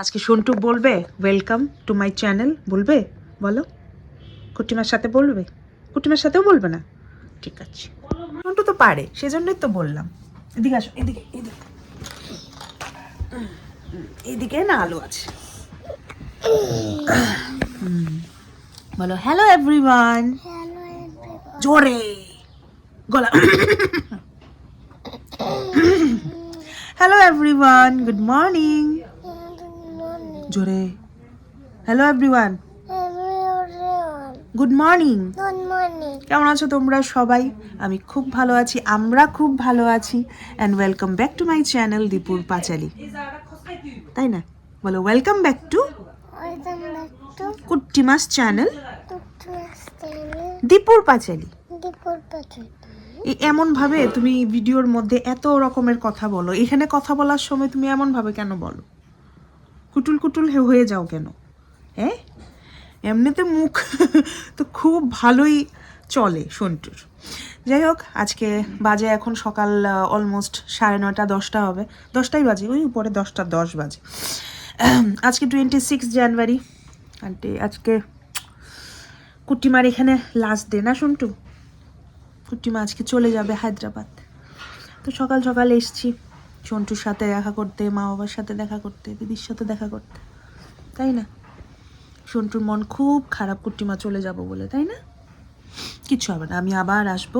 আজকে সন্টু বলবে welcome to my channel বলবে বলো কুটিমার সাথে বলবে? কুটিমার সাথেও বলবে না। ঠিক আছে। সন্টু তো পারে সেজন্যই তো বললাম। এদিকে আসো এদিকে এদিকে। এদিকে না আলো আছে। বলো হ্যালো এভরিওয়ান জোরে। গলা। হ্যালো এভরিওয়ান গুড মর্নিং জোরে। হ্যালো এভরিওয়ান গুড মর্নিং কেমন আছো তোমরা সবাই? আমি খুব ভালো আছি আমরা খুব ভালো আছি and welcome back to my channel দীপুর পাঁচালি তাই না? বলো welcome back to Kuttimas channel দীপুর পাঁচালি এমন ভাবে তুমি ভিডিওর মধ্যে এত রকমের কথা বলো এখানে কথা বলার সময় তুমি এমন ভাবে কেন বলো? কুটুল কুটুল হয়ে যাও কেন? হ্যাঁ? এমনিতে মুখ তো খুব ভালোই চলে সন্টুর। যাই হোক, আজকে বাজে এখন সকাল অলমোস্ট সাড়ে নয়টা, দশটা হবে। দশটাই বাজে, ওই উপরে দশটা দশ বাজে। আজকে টোয়েন্টি সিক্স জানুয়ারি আন্টি, আজকে কুটিমার এখানে লাস্ট ডে না সন্টু? কুটিমা আজকে চলে যাবে হায়দ্রাবাদ। তো সকাল সকাল এসছি। সন্টুর সাথে দেখা করতে মা বাবার সাথে দেখা করতে দিদির সাথে দেখা করতে তাই না? সন্টুর মন খুব খারাপ কুটিমা চলে যাব বলে তাই না? কিচ্ছু হবে না আমি আবার আসব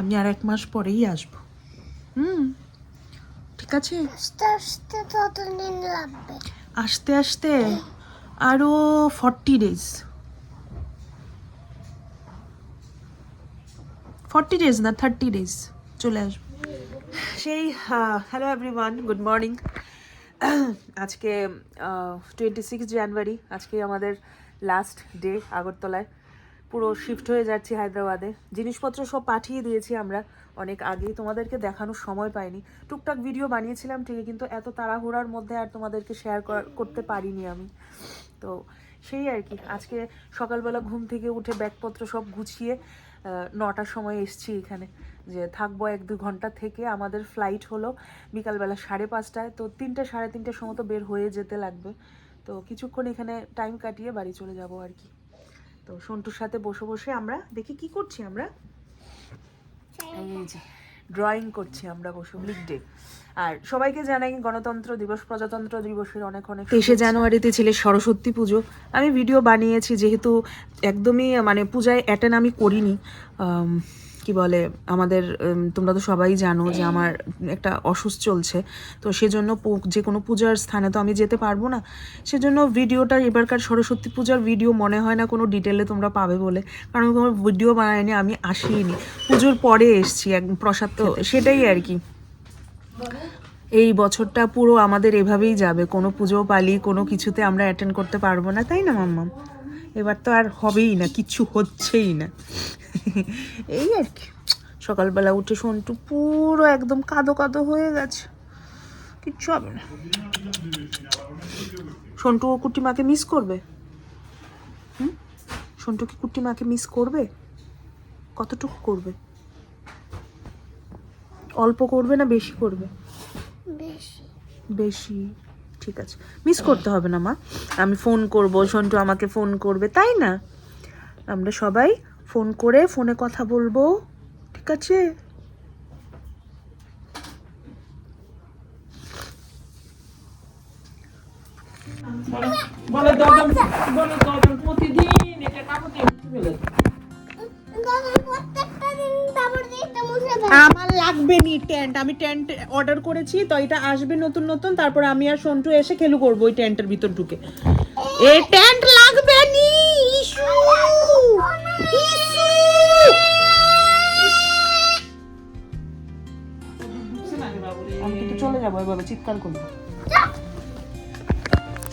আমি আর এক মাস পরেই আসব। হুম ঠিক আছে? আস্তে আস্তে আসতে আসতে আরও ফর্টি ডেজ। ফর্টি ডেজ না থার্টি ডেজ চলে আসব। সেই হ্যালো এভরিওয়ান গুড মর্নিং আজকে টোয়েন্টি সিক্স জানুয়ারি আজকে আমাদের লাস্ট ডে আগরতলায়। পুরো শিফট হয়ে যাচ্ছি হায়দ্রাবাদে। জিনিসপত্র সব পাঠিয়ে দিয়েছি আমরা। অনেক আগেই তোমাদেরকে দেখানোর সময় পাইনি। টুকটাক ভিডিও বানিয়েছিলাম, ঠিকই, কিন্তু এত তাড়াহুড়ার মধ্যে আর তোমাদেরকে শেয়ার করতে পারিনি আমি। তো সেই আর কি, আজকে সকালবেলা ঘুম থেকে উঠে ব্যাগপত্র সব গুছিয়ে নটার সময় এসছি এখানে। যে থাকব এক দু ঘণ্টা থেকে আমাদের ফ্লাইট হলো বিকালবেলা সাড়ে পাঁচটায়। তো তিনটে সাড়ে তিনটের সময় তো বের হয়ে যেতে লাগবে। তো কিছুক্ষণ এখানে টাইম কাটিয়ে বাড়ি চলে যাব আর কি। তো সন্টুর সাথে বসে বসে আমরা দেখি কি করছি আমরা। এই যে ড্রয়িং করছি আমরা বসে লিখ ডে আর সবাইকে জানাই গণতন্ত্র দিবস প্রজাতন্ত্র দিবসের অনেক অনেক তেইশে জানুয়ারিতে ছিল সরস্বতী পুজো। আমি ভিডিও বানিয়েছি যেহেতু একদমই মানে পূজায় অ্যাটেন্ড আমি করিনি। কি বলে আমাদের তোমরা তো সবাই জানো যে আমার একটা অসুস্থ চলছে তো সেজন্য যে কোনো পূজার স্থানে তো আমি যেতে পারব না। সেজন্য ভিডিওটা এবারকার সরস্বতী পূজার ভিডিও মনে হয় না কোনো ডিটেলে তোমরা পাবে বলে কারণ কোনো ভিডিও বানাইনি আমি আসিনি। পুজোর পরে এসছি এক প্রসাদ তো সেটাই আর কি। এই বছরটা পুরো আমাদের এভাবেই যাবে কোনো পুজো পালি কোনো কিছুতে আমরা অ্যাটেন্ড করতে পারব না তাই না মাম্মাম? এবার তো আর হবেই না কিচ্ছু হচ্ছেই না। এই আর কি। সকালবেলা উঠে সন্টু পুরো একদম কাদো কাদো হয়ে গেছে। কিচ্ছু হবে না। সন্টু ও কুটিমাকে মিস করবে? হুম? সন্টু কি কুটিমাকে মিস করবে? কতটুকু করবে? অল্প করবে না বেশি করবে? বেশি। বেশি। ঠিক আছে মিস করতে হবে না মা আমি ফোন করব সন্টু আমাকে ফোন করবে তাই না আমরা সবাই ফোন করে ফোনে কথা বলব ঠিক আছে বলে বলে প্রতিদিন এটা কাপড় আমার লাগবে নি টেন্ট আমি টেন্ট অর্ডার করেছি তো এটা আসবে নতুন নতুন তারপর আমি আর সন্টু এসে খেলু করব ওই টেন্টের ভিতর ঢুকে। এই টেন্ট লাগবে নি ইস্যু ইস্যু আমি কিন্তু চলে যাব এভাবে চিৎকার করব।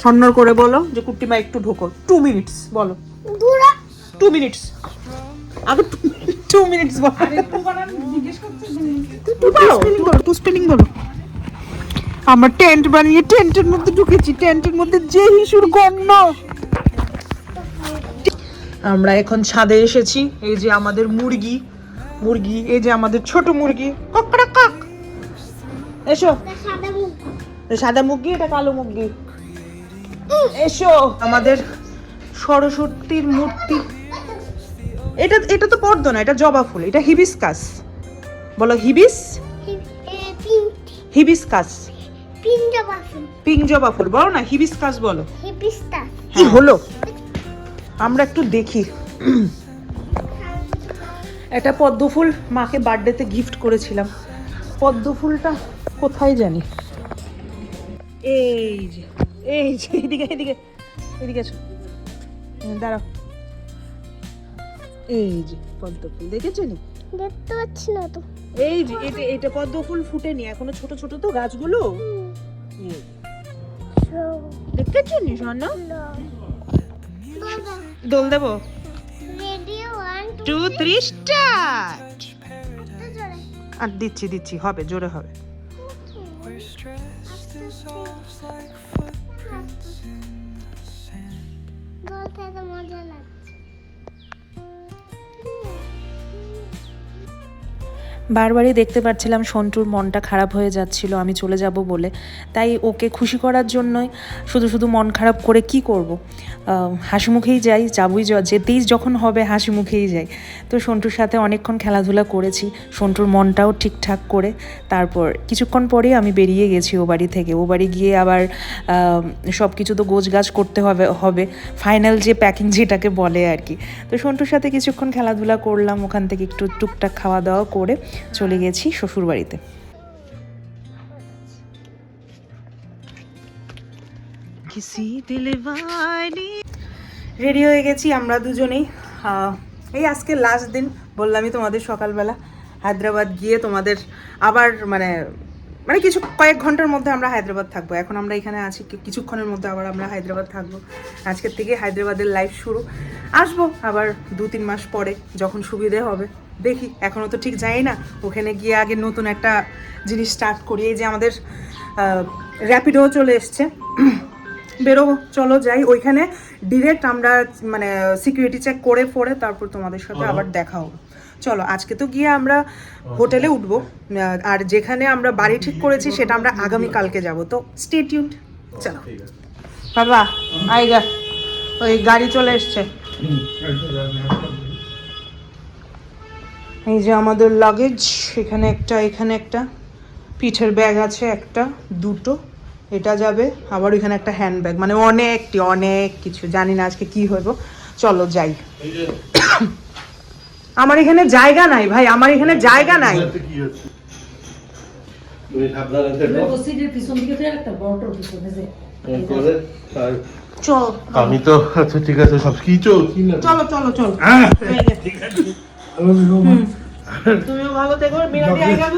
সন্ন্যর করে বলো যে কুট্টিমা একটু ঢোকো। টু মিনিটস বলো। টু মিনিটস আগে টু মিনিটস বলো। স্পেলিং বলো টু স্পেলিং বলো। আমরা টেন্ট বানিয়ে টেন্টের মধ্যে ঢুকেছি টেন্টের মধ্যে যে হিসুর গণ্য আমরা এখন ছাদে এসেছি এই যে আমাদের মুরগি মুরগি এই যে আমাদের ছোট মুরগি। ককড়া কক এসো। সাদা মুরগি এটা কালো মুরগি। এসো। আমাদের সরস্বতীর মূর্তি। এটা এটা তো পদ্ম না এটা জবা ফুল এটা হিবিসকাস বলো হিবিস? হিবিসকাস। পিঙ্ক জবা ফুল পিঙ্ক জবা ফুল বলো না হিবিসকাস বলো। কি হলো? আমরা একটু দেখি। একটা পদ্ম ফুল মাকে বার্থডেতে গিফট করেছিলাম। পদ্ম ফুলটা কোথায় জানি? এই যে এই যে এদিকে এদিকে এদিকে দাঁড়াও। এই যে পদ্ম ফুল দেখেছনি দেখতে পাচ্ছি না তো। এই যে এটা এটা পদ্ম ফুল ফুটেনি এখনও ছোট ছোট তো গাছগুলো? এই, দেখেছ নি স্বর্ণ? দোল দেবো? Two three. স্টার্ট। আর দিচ্ছি দিচ্ছি হবে জোরে হবে। মজা লাগছে বারবারই দেখতে পাচ্ছিলাম সন্টুর মনটা খারাপ হয়ে যাচ্ছিল, আমি চলে যাব বলে। তাই ওকে খুশি করার জন্যই শুধু শুধু মন খারাপ করে কি করব? হাসি মুখেই যাই, যাবই য- যেতেই যখন হবে হাসি মুখেই যাই। তো সন্টুর সাথে অনেকক্ষণ খেলাধুলা করেছি, সন্টুর মনটাও ঠিকঠাক করে। তারপর কিছুক্ষণ পরেই আমি বেরিয়ে গেছি ও বাড়ি থেকে। ও বাড়ি গিয়ে আবার সব কিছু তো গোছ গাছ করতে হবে হবে। ফাইনাল যে প্যাকিং যেটাকে বলে আর কি। তো সন্টুর সাথে কিছুক্ষণ খেলাধুলা করলাম, ওখান থেকে একটু টুকটাক খাওয়া দাওয়া করে। চলে গেছি শ্বশুর বাড়িতে রেডি হয়ে গেছি আমরা দুজনেই। আহ, এই আজকে লাস্ট দিন বললামই তোমাদের সকালবেলা। হায়দ্রাবাদ গিয়ে তোমাদের আবার মানে মানে কিছু কয়েক ঘণ্টার মধ্যে আমরা হায়দ্রাবাদ থাকব। এখন আমরা এখানে আছি কিছুক্ষণের মধ্যে আবার আমরা হায়দ্রাবাদ থাকব। আজকের থেকে হায়দ্রাবাদের লাইফ শুরু। আসব আবার দু তিন মাস পরে যখন সুবিধে হবে। দেখি এখনও তো ঠিক যাই না। ওখানে গিয়ে আগে নতুন একটা জিনিস স্টার্ট করি। এই যে আমাদের র্যাপিডো চলে এসছে। বেরোবো চলো যাই। ওইখানে ডিরেক্ট আমরা মানে সিকিউরিটি চেক করে ফোরে তারপর তোমাদের সাথে আবার দেখা হবে। চলো, আজকে তো গিয়ে আমরা হোটেলে উঠবো। আর যেখানে আমরা বাড়ি ঠিক করেছি, সেটা আমরা আগামী কালকে যাব। তো স্টে টিউড চলো। বাবা আইগা ওই গাড়ি চলে এসছে। এই যে আমাদের লাগেজ এখানে একটা এখানে একটা। পিঠের ব্যাগ আছে একটা, দুটো। এটা যাবে। আবার ওইখানে একটা হ্যান্ড ব্যাগ মানে অনেকটি, অনেক কিছু। জানি না আজকে কি হইব। চলো, যাই। আমার এখানে জায়গা নাই ভাই আমার এখানে জায়গা নাই। কি হচ্ছে? তুমি সাবধানে থেকো। সিটের পিছন দিকে তো একটা বড়টার পিছনে যে। ফোন করে আর চল। আমি তো আচ্ছা ঠিক আছে সব কি চল চলো চলো। চলো হ্যাঁ হয়ে। গেছে। ঠিক আছে। তুমিও ভালো থেকো বিনাদি আই যাব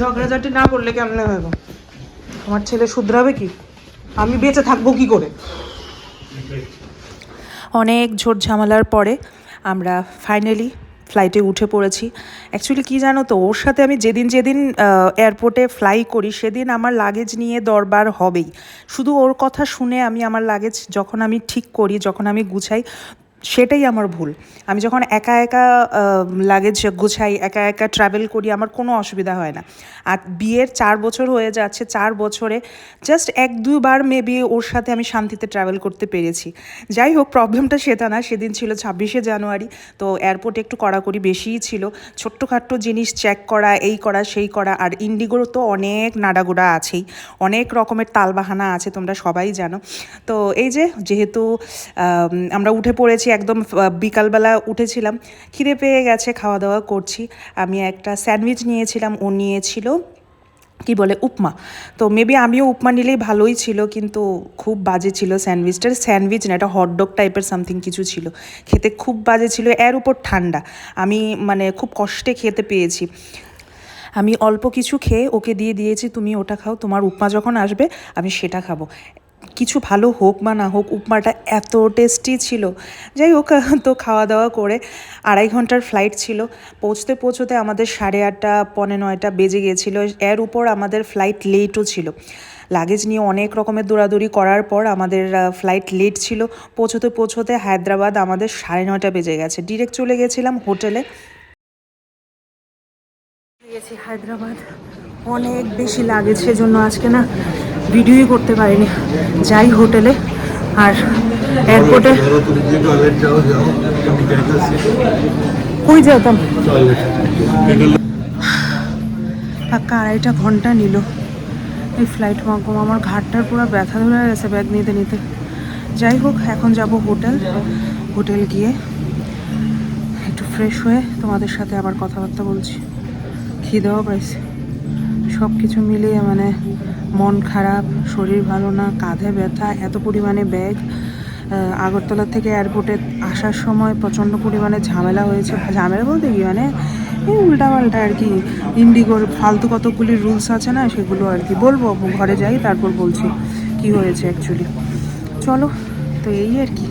ঝগড়াঝাটি না। করলে কেমনে হইব আমার ছেলে শুধরাবে কি? আমি বেঁচে থাকব কি করে? অনেক ঝোট ঝামেলার পরে আমরা ফাইনালি ফ্লাইটে উঠে পড়েছি। অ্যাকচুয়ালি কি জানো তো, ওর সাথে আমি যেদিন যেদিন এয়ারপোর্টে ফ্লাই করি, সেদিন আমার লাগেজ নিয়ে দরবার হবেই। শুধু ওর কথা শুনে আমি আমার লাগেজ যখন আমি ঠিক করি, যখন আমি গুছাই সেটাই আমার ভুল। আমি যখন একা একা লাগেজ গুছাই, একা একা ট্রাভেল করি, আমার কোনো অসুবিধা হয় না। আর বিয়ের চার বছর হয়ে যাচ্ছে, চার বছরে জাস্ট এক দুবার মেবি ওর সাথে আমি শান্তিতে ট্রাভেল করতে পেরেছি। যাই হোক প্রবলেমটা সেটা না, সেদিন ছিল ছাব্বিশে জানুয়ারি, তো এয়ারপোর্টে একটু কড়াকড়ি বেশিই ছিল। ছোট্টখাট্টো জিনিস চেক করা, এই করা, সেই করা, আর ইন্ডিগোর তো অনেক নাড়াগোড়া আছেই। অনেক রকমের তালবাহানা আছে, তোমরা সবাই জানো। তো এই যে, যেহেতু আমরা উঠে পড়েছি একদম বিকালবেলা উঠেছিলাম, খিদে পেয়ে গেছে খাওয়া দাওয়া করছি। আমি একটা স্যান্ডউইচ নিয়েছিলাম, ও নিয়েছিল, কি বলে, উপমা। তো মেবি আমিও উপমা নিলেই ভালোই ছিল, কিন্তু খুব বাজে ছিল স্যান্ডউইচটার। স্যান্ডউইচ না, এটা হটডগ টাইপের সামথিং কিছু ছিল। খেতে খুব বাজে ছিল, এর উপর ঠান্ডা। আমি মানে খুব কষ্টে খেতে পেয়েছি। আমি অল্প কিছু খেয়ে ওকে দিয়ে দিয়েছি, তুমি ওটা খাও, তোমার উপমা যখন আসবে, আমি সেটা খাব। কিছু ভালো হোক বা না হোক, উপমাটা এত টেস্টি ছিল। যাই হোক, তো খাওয়া দাওয়া করে আড়াই ঘণ্টার ফ্লাইট ছিল। পৌঁছতে পৌঁছতে আমাদের সাড়ে আটটা, পনে নয়টা বেজে গিয়েছিল। এর উপর আমাদের ফ্লাইট লেটও ছিল। লাগেজ নিয়ে অনেক রকমের দৌড়াদৌড়ি করার পর আমাদের ফ্লাইট লেট ছিল। পৌঁছতে পৌঁছতে হায়দ্রাবাদ আমাদের সাড়ে নয়টা বেজে গেছে। ডিরেক্ট চলে গেছিলাম হোটেলে। গেছি হায়দ্রাবাদ। অনেক বেশি লাগে সেজন্য আজকে না ভিডিওই করতে পারিনি। যাই হোটেলে, আর এয়ারপোর্টে কই যেতাম পাক্কা আড়াইটা ঘণ্টা নিল। এই ফ্লাইট মাগম আমার ঘাটটার পুরো ব্যথা ধরে গেছে ব্যাগ নিতে নিতে। যাই হোক, এখন যাব হোটেল। হোটেল গিয়ে একটু ফ্রেশ হয়ে তোমাদের সাথে আবার কথাবার্তা বলছি। খিদেও পাইছে। সব কিছু মিলিয়ে মানে মন খারাপ, শরীর ভালো না, কাঁধে ব্যথা, এত পরিমাণে ব্যাগ। আগরতলা থেকে এয়ারপোর্টে আসার সময় প্রচণ্ড পরিমাণে ঝামেলা হয়েছে। ঝামেলা বলতে কি মানে? এই উল্টাপাল্টা আর কি। ইন্ডিগোর ফালতু কতগুলি রুলস আছে না, সেগুলো আর কি বলব। ঘরে যাই, তারপর বলছি কি হয়েছে অ্যাকচুয়ালি চলো, তো এই আর কি।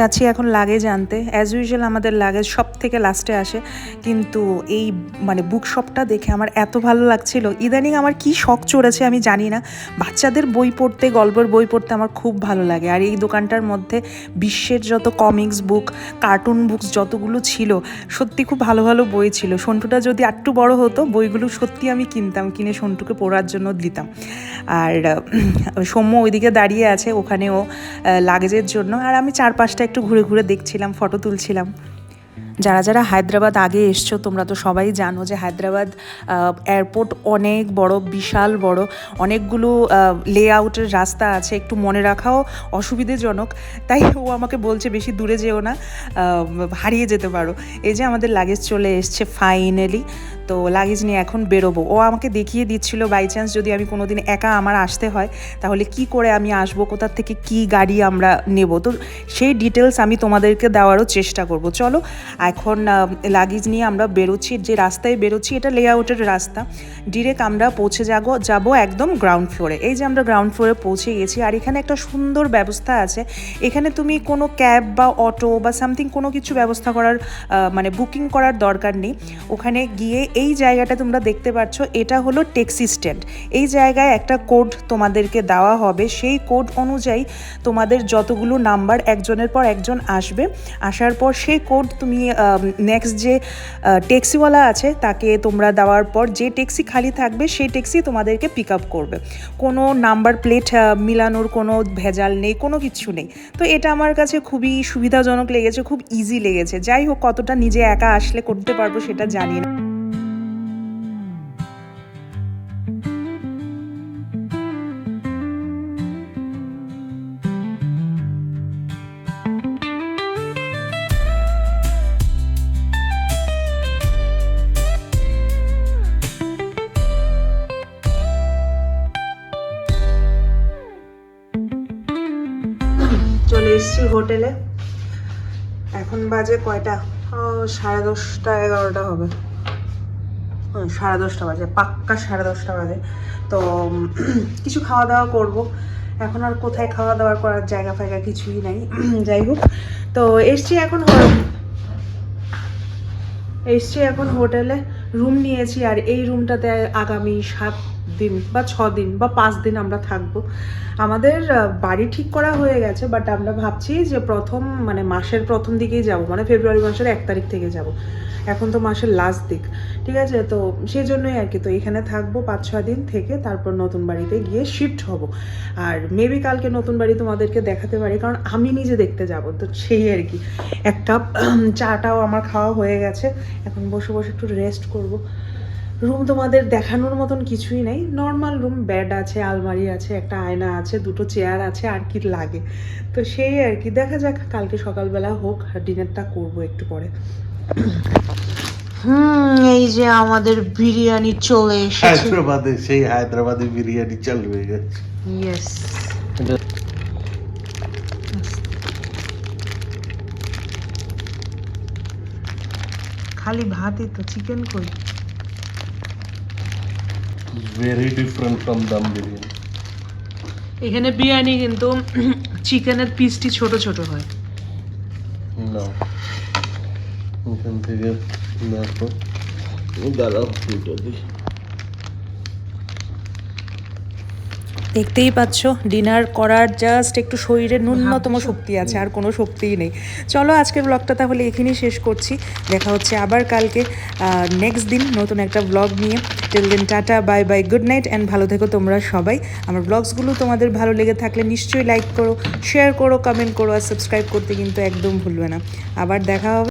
যাচ্ছি এখন লাগেজ আনতে। অ্যাজ ইউজুয়াল আমাদের লাগেজ সব থেকে লাস্টে আসে। কিন্তু এই মানে বুক শপটা দেখে আমার এত ভালো লাগছিল। ইদানিং আমার কি শখ চড়েছে আমি জানি না। বাচ্চাদের বই পড়তে, গল্পের বই পড়তে আমার খুব ভালো লাগে। আর এই দোকানটার মধ্যে বিশ্বের যত কমিক্স বুক কার্টুন বুকস যতগুলো ছিল, সত্যি খুব ভালো ভালো বই ছিল। সন্টুটা যদি একটু বড় হতো, বইগুলো সত্যি আমি কিনতাম, কিনে সন্টুকে পড়ার জন্য দিতাম। আর সৌম্য ওইদিকে দাঁড়িয়ে আছে, ওখানেও লাগেজের জন্য। আর আমি চারপাশটা একটু ঘুরে ঘুরে দেখছিলাম ফটো তুলছিলাম। যারা যারা হায়দ্রাবাদ আগে এসছো, তোমরা তো সবাই জানো যে হায়দ্রাবাদ এয়ারপোর্ট অনেক বড়, বিশাল বড়। অনেকগুলো লে আউটের রাস্তা আছে, একটু মনে রাখাও অসুবিধেজনক। তাই ও আমাকে বলছে, বেশি দূরে যেও না হারিয়ে যেতে পারো। এই যে আমাদের লাগেজ চলে এসছে ফাইনালি তো লাগেজ নিয়ে এখন বেরোবো। ও আমাকে দেখিয়ে দিচ্ছিল বাই চান্স যদি আমি কোনোদিন একা আমার আসতে হয়, তাহলে কি করে আমি আসব, কোথার থেকে কি গাড়ি আমরা নেব? তো সেই ডিটেলস আমি তোমাদেরকে দেওয়ারও চেষ্টা করব। চলো, এখন লাগেজ নিয়ে আমরা বেরোচ্ছি, যে রাস্তায় বেরোচ্ছি, এটা লেআউটের রাস্তা। ডিরেক্ট আমরা পৌঁছে যাব যাব একদম গ্রাউন্ড ফ্লোরে এই যে আমরা গ্রাউন্ড ফ্লোরে পৌঁছে গেছি, আর এখানে একটা সুন্দর ব্যবস্থা আছে। এখানে তুমি কোনো ক্যাব বা অটো বা সামথিং কোনো কিছু ব্যবস্থা করার মানে বুকিং করার দরকার নেই। ওখানে গিয়ে এই জায়গাটা তোমরা দেখতে পাচ্ছ, এটা হলো ট্যাক্সি স্ট্যান্ড। এই জায়গায় একটা কোড তোমাদেরকে দেওয়া হবে, সেই কোড অনুযায়ী তোমাদের যতগুলো নাম্বার একজনের পর একজন আসবে, আসার পর সেই কোড তুমি নেক্সট যে ট্যাক্সিওয়ালা আছে, তাকে তোমরা দেওয়ার পর যে ট্যাক্সি খালি থাকবে, সেই ট্যাক্সি তোমাদেরকে পিক আপ করবে। কোনো নাম্বার প্লেট মিলানোর কোনো ভেজাল নেই, কোনো কিছু নেই। তো এটা আমার কাছে খুবই সুবিধাজনক লেগেছে, খুব ইজি লেগেছে। যাই হোক, কতটা নিজে একা আসলে করতে পারব সেটা জানি না। হোটেলে। এখন বাজে কয়টা? সাড়ে দশটা, এগারোটা হবে। সাড়ে দশটা বাজে, পাক্কা সাড়ে দশটা বাজে। তো কিছু খাওয়া দাওয়া করব। এখন আর কোথায় খাওয়া দাওয়া করার জায়গা ফায়গা কিছুই নাই। যাই হোক, তো এসছি এখন এসছি এখন হোটেলে। রুম নিয়েছি আর এই রুমটাতে আগামী সাত দিন বা ছ দিন বা পাঁচ দিন আমরা থাকব। আমাদের বাড়ি ঠিক করা হয়ে গেছে বাট আমরা ভাবছি যে প্রথম মানে মাসের প্রথম দিকেই যাব মানে ফেব্রুয়ারি মাসের এক তারিখ থেকে যাব। এখন তো মাসের লাস্ট দিক, ঠিক আছে? তো সেই জন্যই আর কি, তো এখানে থাকব পাঁচ, ছ দিন থেকে তারপর নতুন বাড়িতে গিয়ে শিফট হব। আর মেবি কালকে নতুন বাড়ি তোমাদেরকে দেখাতে পারি, কারণ আমি নিজে দেখতে যাব, তো সেই আর কি। এক কাপ চাটাও আমার খাওয়া হয়ে গেছে, এখন বসে বসে একটু রেস্ট করব। রুম তোমাদের দেখানোর মতন কিছুই নেই। নর্মাল রুম বেড আছে আলমারি আছে একটা আয়না আছে দুটো চেয়ার আছে আর কি লাগে। তো সেই আর কি। দেখা যাক কালকে সকালবেলা হোক ডিনারটা করব একটু পরে। হুম এই যে আমাদের বিরিয়ানি চলে এসেছে। হায়দ্রাবাদে সেই হায়দ্রাবাদে বিরিয়ানি চালু হয়ে গেছে ইয়েস খালি ভাতই তো চিকেন কই? Very different from dum biryani এখানে বিরিয়ানি কিন্তু চিকেনের পিসটি ছোট ছোট হয়। না এখান থেকে দেখো দাঁড়াও দুটো দিই। দেখতেই পাচ্ছ ডিনার করার জাস্ট একটু শরীরে ন্যূনতম শক্তি আছে আর কোনো শক্তিই নেই। চলো আজকের ব্লগটা তাহলে এখানেই শেষ করছি। দেখা হচ্ছে আবার কালকে নেক্সট দিন নতুন একটা ব্লগ নিয়ে। টিল দিন tata bye bye good night and ভালো থেকো তোমরা সবাই। আমার ব্লগসগুলো তোমাদের ভালো লেগে থাকলে নিশ্চয়ই লাইক করো শেয়ার করো কমেন্ট করো আর সাবস্ক্রাইব করতে কিন্তু একদম ভুলবে না। আবার দেখা হবে।